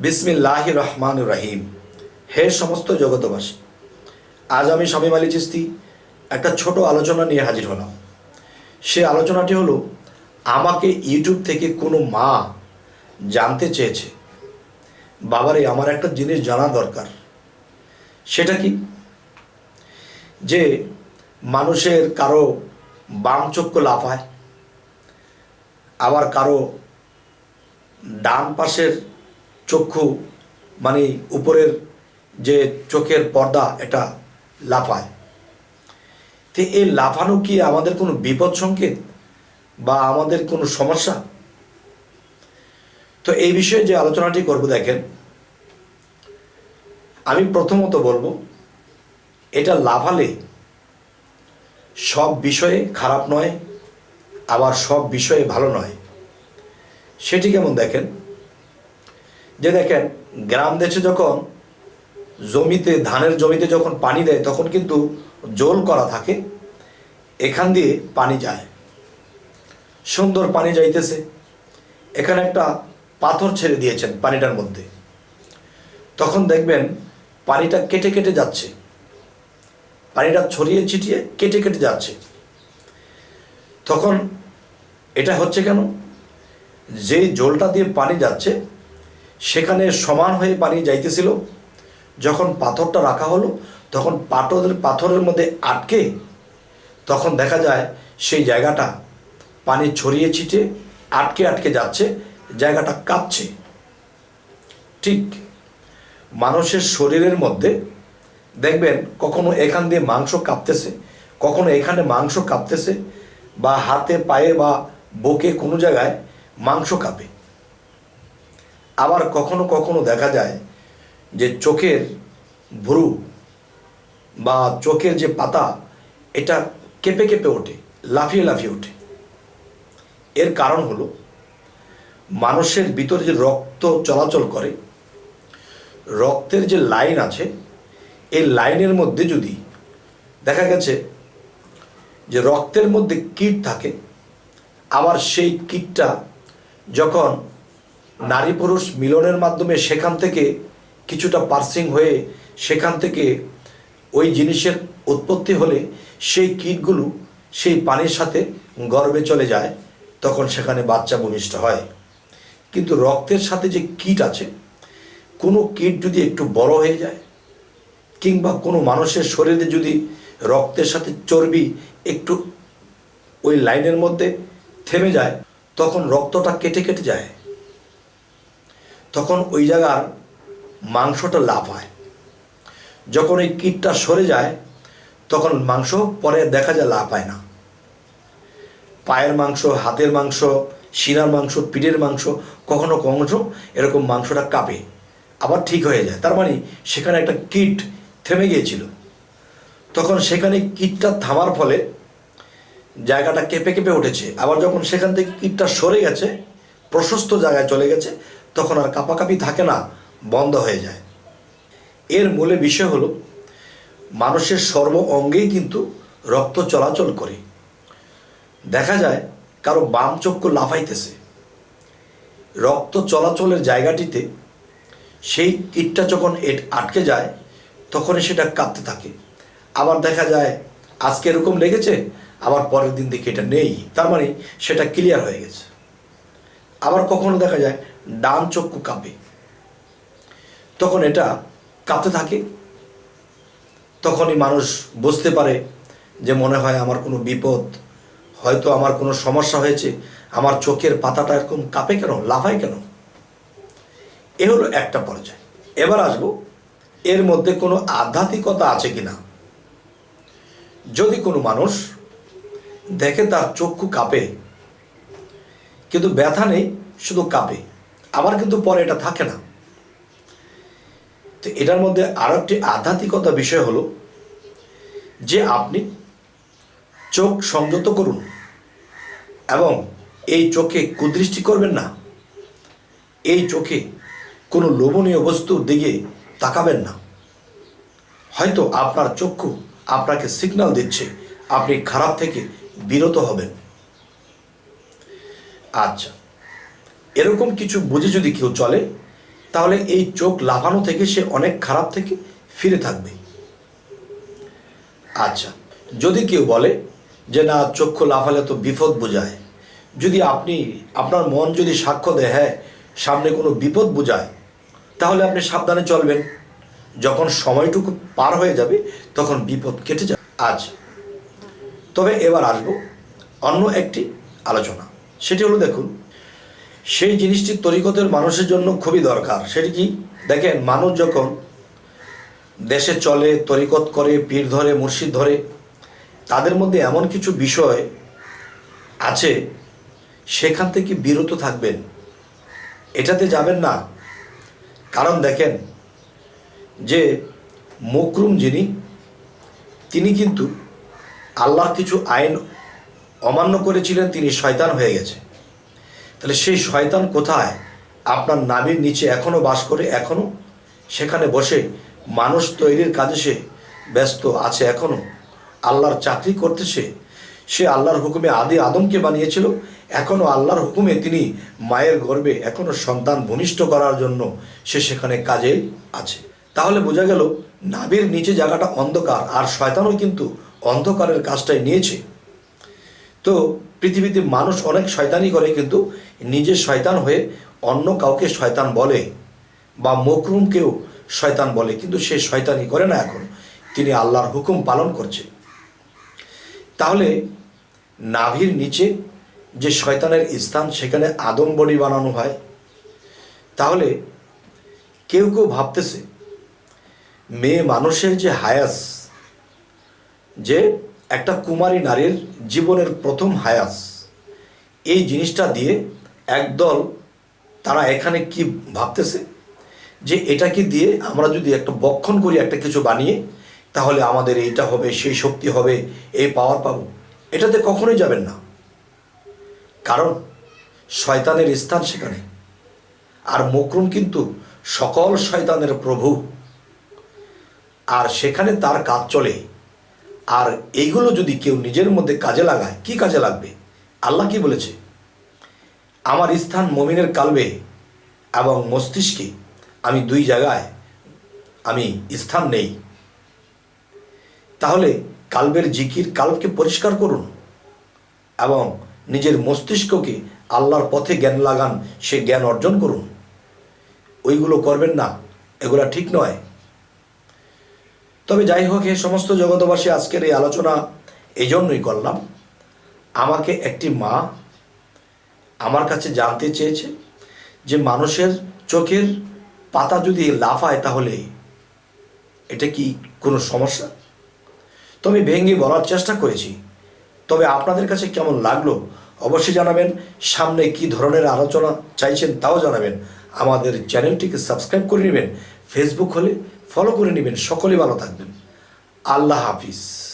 বিসমিল্লাহ রহমান রাহিম। হে সমস্ত জগতবাসী আজ আমি স্বামী আলী চিস্তি একটা ছোট আলোচনা নিয়ে হাজির হলাম। সে আলোচনাটি হলো, আমাকে ইউটিউব থেকে কোনো মা জানতে চেয়েছে। বাবারে, আমার একটা জিনিস জানা দরকার। সেটা কি? যে মানুষের কারও বাম চক্ষু লাফায়, আবার কারও ডান পাশের চক্ষু মানে উপরের যে চোখের পর্দা, এটা লাফায়। তো এই লাফানো কি আমাদের কোনো বিপদ সংকেত বা আমাদের কোনো সমস্যা? তো এই বিষয়ে যে আলোচনাটি করব দেখেন, আমি প্রথমত বলব, এটা লাফালে সব বিষয়ে খারাপ নয়, আবার সব বিষয়ে ভালো নয়। সেটি কেমন দেখেন? যে দেখেন, গ্রাম দেশে যখন জমিতে, ধানের জমিতে যখন পানি দেয়, তখন কিন্তু জোল করা থাকে। এখান দিয়ে পানি যায়। সুন্দর পানি যাইতেছে। এখানে একটা পাথর ছেড়ে দিয়েছেন পানিটার মধ্যে। তখন দেখবেন, পানিটা কেটে কেটে যাচ্ছে। পানিটা ছড়িয়ে ছিটিয়ে কেটে কেটে যাচ্ছে। তখন এটা হচ্ছে কেন? যে জলটা দিয়ে পানি যাচ্ছে সেখানে সমান হয়ে পানি যাইতেছিল। যখন পাথরটা রাখা হলো, তখন পাথরের পাথরের মধ্যে আটকে তখন দেখা যায় সেই জায়গাটা পানি ছড়িয়ে ছিটে, আটকে আটকে যাচ্ছে, জায়গাটা কাঁপছে। ঠিক মানুষের শরীরের মধ্যে দেখবেন কখনো এখান দিয়ে মাংস কাঁপতেছে, কখনো এখানে মাংস কাঁপতেছে, বা হাতে পায়ে বা বুকে কোনো জায়গায় মাংস কাঁপে। আবার কখনো কখনো দেখা যায় যে চোখের ভুরু বা চোখের যে পাতা, এটা কেঁপে কেঁপে ওঠে, লাফিয়ে লাফিয়ে ওঠে। এর কারণ হলো, মানুষের ভিতরে যে রক্ত চলাচল করে, রক্তের যে লাইন আছে, এই লাইনের মধ্যে যদি দেখা গেছে যে রক্তের মধ্যে কীট থাকে, আবার সেই কীটটা যখন নারী পুরুষ মিলনের মাধ্যমে সেখান থেকে কিছুটা পার্সিং হয়ে সেখান থেকে ওই জিনিসের উৎপত্তি হলে সেই কীটগুলো সেই পানির সাথে গর্বে চলে যায়, তখন সেখানে বাচ্চা ভূমিষ্ঠ হয়। কিন্তু রক্তের সাথে যে কীট আছে, কোনো কীট যদি একটু বড় হয়ে যায়, কিংবা কোনো মানুষের শরীরে যদি রক্তের সাথে চর্বি একটু ওই লাইনের মধ্যে থেমে যায়, তখন রক্তটা কেটে কেটে যায়। তখন ওই জায়গার মাংসটা লাভ হয়। যখন ওই কীটটা সরে যায়, তখন মাংস পরে দেখা যায় লাভ হয় না। পায়ের মাংস, হাতের মাংস, শিরার মাংস, পিঠের মাংস, কখনো কখনো এরকম মাংসটা কাঁপে, আবার ঠিক হয়ে যায়। তার মানে সেখানে একটা কীট থেমে গিয়েছিল। তখন সেখানে কীটটা থামার ফলে জায়গাটা কেঁপে কেঁপে উঠেছে। আবার যখন সেখান থেকে কীটটা সরে গেছে, প্রশস্ত জায়গায় চলে গেছে তখন আর কাপাকাপি থাকে না, বন্ধ হয়ে যায়। এর মূলে বিষয় হলো, মানুষের সর্ব অঙ্গেই কিন্তু রক্ত চলাচল করে। দেখা যায়, কারও বাম চক্ষু লাফাইতেছে। রক্ত চলাচলের জায়গাটিতে সেই কীটটা যখন এট আটকে যায়, তখনই সেটা কাঁপতে থাকে। আবার দেখা যায়, আজকে এরকম লেগেছে, আবার পরের দিন দেখে এটা নেই। তার মানে সেটা ক্লিয়ার হয়ে গেছে। আবার কখনো দেখা যায় ডান চক্ষু কাঁপে। তখন এটা কাঁপতে থাকে। তখনই মানুষ বুঝতে পারে যে মনে হয় আমার কোনো বিপদ, হয়তো আমার কোনো সমস্যা হয়েছে, আমার চোখের পাতাটা এরকম কাঁপে কেন, লাফায় কেন? এ হলো একটা পর্যায়। এবার আসব, এর মধ্যে কোনো আধ্যাত্মিকতা আছে কিনা? যদি কোনো মানুষ দেখে তার চক্ষু কাঁপে, কিন্তু ব্যথা নেই, শুধু কাঁপে আবার কিন্তু পরে এটা থাকে না। তো এটার মধ্যে আরও একটি আধ্যাত্মিকতা বিষয় হলো যে আপনি চোখ সংযত করুন এবং এই চোখে কুদৃষ্টি করবেন না। এই চোখে কোনো লোভনীয় বস্তুর দিকে তাকাবেন না। হয়তো আপনার চক্ষু আপনাকে সিগন্যাল দিচ্ছে, আপনি খারাপ থেকে বিরত হবেন। আচ্ছা এরকম কিছু বুঝে যদি কেউ চলে, তাহলে এই চোখ লাফানো থেকে সে অনেক খারাপ থেকে ফিরে থাকবে। আচ্ছা যদি কেউ বলে যে, না, চক্ষু লাফালে তো বিপদ বোঝায়। যদি আপনি, আপনার মন যদি সাক্ষ্য দেয় হ্যাঁ সামনে কোনো বিপদ বোঝায়, তাহলে আপনি সাবধানে চলবেন। যখন সময়টুকু পার হয়ে যাবে, তখন বিপদ কেটে যাবে। আজ তবে এবার আসব অন্য একটি আলোচনা। সেটি হলো, দেখুন সেই জিনিসটি তরিকতের মানুষের জন্য খুবই দরকার। সেটি কি? দেখেন, মানুষ যখন দেশে চলে, তরিকত করে, পীর ধরে, মুর্শিদ ধরে, তাদের মধ্যে এমন কিছু বিষয় আছে, সেখান থেকে বিরত থাকবেন। এটাতে যাবেন না। কারণ দেখেন, যে মকরুম যিনি, তিনি কিন্তু আল্লাহর কিছু আইন অমান্য করেছিলেন, তিনি শয়তান হয়ে গেছে। তাহলে সেই শয়তান কোথায়? আপনার নাভির নিচে এখনও বাস করে এখনও সেখানে বসে মানুষ তৈরির কাজে সে ব্যস্ত আছে এখনও আল্লাহর চাকরি করতেছে, সে আল্লাহর হুকুমে আদি আদমকে বানিয়েছিল এখনও আল্লাহর হুকুমে তিনি মায়ের গর্ভে এখনও সন্তান ভূমিষ্ঠ করার জন্য সে সেখানে কাজে আছে। তাহলে বোঝা গেল নাভির নিচে জায়গাটা অন্ধকার, আর শয়তানও কিন্তু অন্ধকারের কাজটাই নিয়েছে। তো পৃথিবীতে মানুষ অনেক শয়তানি করে, কিন্তু নিজে শয়তান হয়ে অন্য কাউকে শয়তান বলে বা মকরুমকেও শয়তান বলে, কিন্তু সে শয়তানি করে না এখন। তিনি আল্লাহর হুকুম পালন করছে। তাহলে নাভির নিচে যে শয়তানের স্থান, সেখানে আদম বডি বানানো হয়। তাহলে কেউ কেউ ভাবতেছে, মেয়ে মানুষের যে হায়াস, যে একটা কুমারী নারীর জীবনের প্রথম হায়াস। এই জিনিসটা দিয়ে একদল তারা এখানে কি ভাবতেছে? যে এটাকে দিয়ে আমরা যদি একটা বক্ষণ করি, একটা কিছু বানিয়ে, তাহলে আমাদের এইটা হবে, সেই শক্তি হবে, এই পাওয়ার পাবো। এটাতে কখনোই যাবেন না। কারণ শয়তানের স্থান সেখানে। আর মকরুম কিন্তু সকল শয়তানের প্রভু। আর সেখানে তার কাজ চলে। আর এইগুলো যদি কেউ নিজের মধ্যে কাজে লাগায়, কি কাজে লাগবে? আল্লাহ কি বলেছে? আমার স্থান মমিনের কালবে এবং মস্তিষ্কে। আমি দুই জায়গায়, আমি স্থান নেই। তাহলে কালবের জিকির কালকে পরিষ্কার করুন এবং নিজের মস্তিষ্ককে আল্লাহর পথে জ্ঞান লাগান, সে জ্ঞান অর্জন করুন। ওইগুলো করবেন না, এগুলা ঠিক নয়। তবে যাই হোক এই সমস্ত জগতবাসী আজকের এই আলোচনা এই জন্যই করলাম। আমাকে একটি মা আমার কাছে জানতে চেয়েছে যে মানুষের চোখের পাতা যদি লাফায় তাহলে এটা কি কোনো সমস্যা? তো আমি ভেঙে বলার চেষ্টা করেছি। তবে আপনাদের কাছে কেমন লাগল অবশ্যই জানাবেন। সামনে কি ধরনের আলোচনা চাইছেন তাও জানাবেন। আমাদের চ্যানেলটিকে সাবস্ক্রাইব করে নেবেন। ফেসবুক হলে ফলো করে নেবেন সকলে ভালো থাকবেন। আল্লাহ হাফিজ।